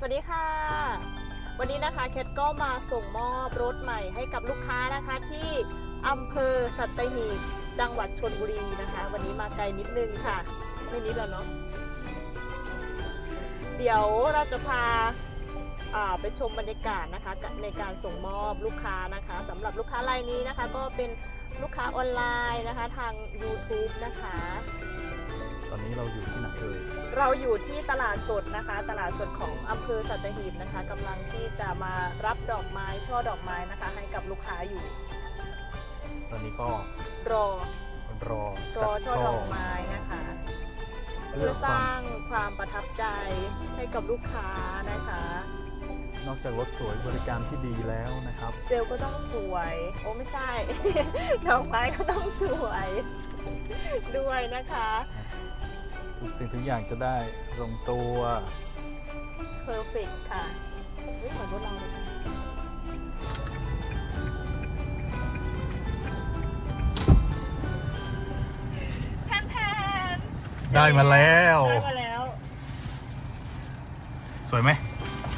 สวัสดีค่ะ วันนี้นะคะเคทก็มาส่งมอบรถใหม่ให้กับลูกค้านะคะที่อำเภอสัตหีบจังหวัดชนบุรีนะคะ วันนี้มาไกลนิดนึงค่ะ ไม่นิดแล้วเนาะเดี๋ยวเราจะพาาไปชมบรรยากาศนะคะในการส่งมอบลูกค้านะคะสำหรับลูกค้ารายนี้นะคะ ก็เป็นลูกค้าออนไลน์นะคะทาง YouTube นะคะ นนี้เราอยู่ที่ไหนเอ่ยเราอยู่ที่ตลาดสดนะคะ ตลาดสดของอำเภอสัตหีบนะคะกำลังที่จะมารับดอกไม้ช่อดอกไม้นะคะ ให้กับลูกค้าอยู่ ตอนนี้ก็รอรอรอช่อดอกไม้นะคะ เพื่เพื่ออคสวามร้างความประทับใจให้กับลูกค้านะคะ นอกจากรถสวยบริการที่ดีแล้วนะครับ เซลล์ก็ต้องสวย โอ้ไม่ใช่ ดอกไม้ก็ต้องสวยด้วยนะคะ ทุกสิ่งทุกอย่างจะได้ลงตัว perfect ค่ะเฮ้ยเหมือนรถเราเลยแทนแทนได้มาแล้ว ได้มาแล้ว สวยไหม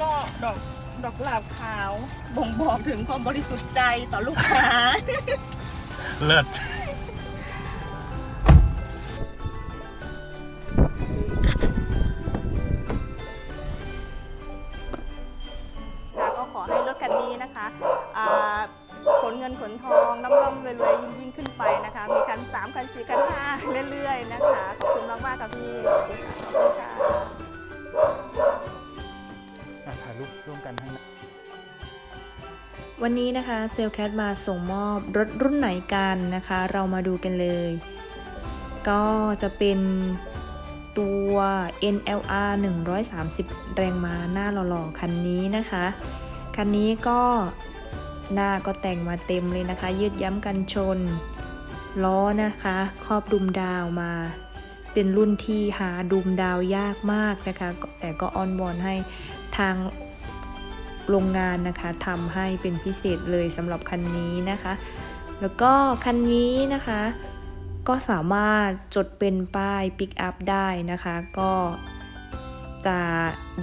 ก็ดอกดอกกุหลาบขาว บ่งบอกถึงความบริสุทธิ์ใจต่อลูกค้า เลิศ 3 คัน 4 คัน 5 เรื่อยๆ นะคะ ขอบคุณมากๆค่ะพี่สวัสดีค่ะขอบคุณค่ะอะถ่ายรูปร่วมกันให้นะวันนี้นะคะเซลแคทมาส่งมอบรถรุ่นไหนกันนะคะ เรามาดูกันเลย ก็จะเป็นตัว NLR 130 แรงม้าหน้าหล่อๆ คันนี้นะคะ คันนี้ก็หน้าก็แต่งมาเต็มเลยนะคะ ยืดย้ำกันชน ล้อนะคะ ครอบดุมดาวมา เป็นรุ่นที่หาดุมดาวยากมากนะคะ แต่ก็ออนวอนให้ทางโรงงานนะคะทำให้เป็นพิเศษเลยสำหรับคันนี้นะคะ แล้วก็คันนี้นะคะ ก็สามารถจดเป็นป้ายปิกอัพได้นะคะ ก็ จะ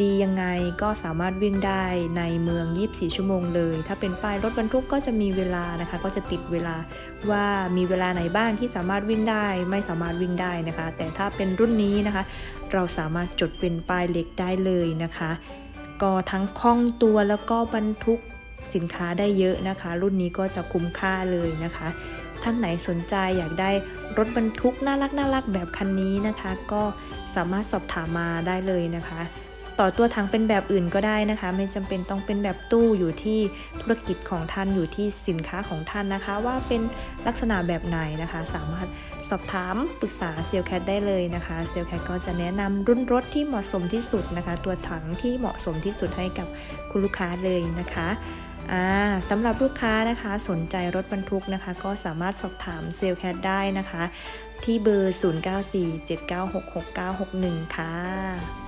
ดียังไงก็สามารถวิ่งได้ในเมือง 24 ชั่วโมงเลย ถ้าเป็นป้ายรถบรรทุกก็จะมีเวลานะคะ ก็จะติดเวลาว่ามีเวลาไหนบ้างที่สามารถวิ่งได้ ไม่สามารถวิ่งได้นะคะ แต่ถ้าเป็นรุ่นนี้นะคะ เราสามารถจดเป็นป้ายเล็กได้เลยนะคะ ก็ทั้งคล่องตัวแล้วก็บรรทุก สินค้าได้เยอะนะคะ รุ่นนี้ก็จะคุ้มค่าเลยนะคะ ท่านไหนสนใจอยากได้รถบรรทุกน่ารักน่ารักแบบคันนี้นะคะ ก็สามารถสอบถามมาได้เลยนะคะ ต่อตัวถังเป็นแบบอื่นก็ได้นะคะ ไม่จำเป็นต้องเป็นแบบตู้อยู่ที่ธุรกิจของท่านอยู่ที่สินค้าของท่านนะคะ ว่าเป็นลักษณะแบบไหนนะคะ สามารถสอบถามปรึกษาเซลแคทได้เลยนะคะเซลแคทก็จะแนะนำรุ่นรถที่เหมาะสมที่สุดนะคะ ตัวถังที่เหมาะสมที่สุดให้กับคุณลูกค้าเลยนะคะสำหรับลูกค้านะคะสนใจรถบรรทุกนะคะ ก็สามารถสอบถามเซลแคทได้นะคะ ที่เบอร์ 0947966961 ค่ะ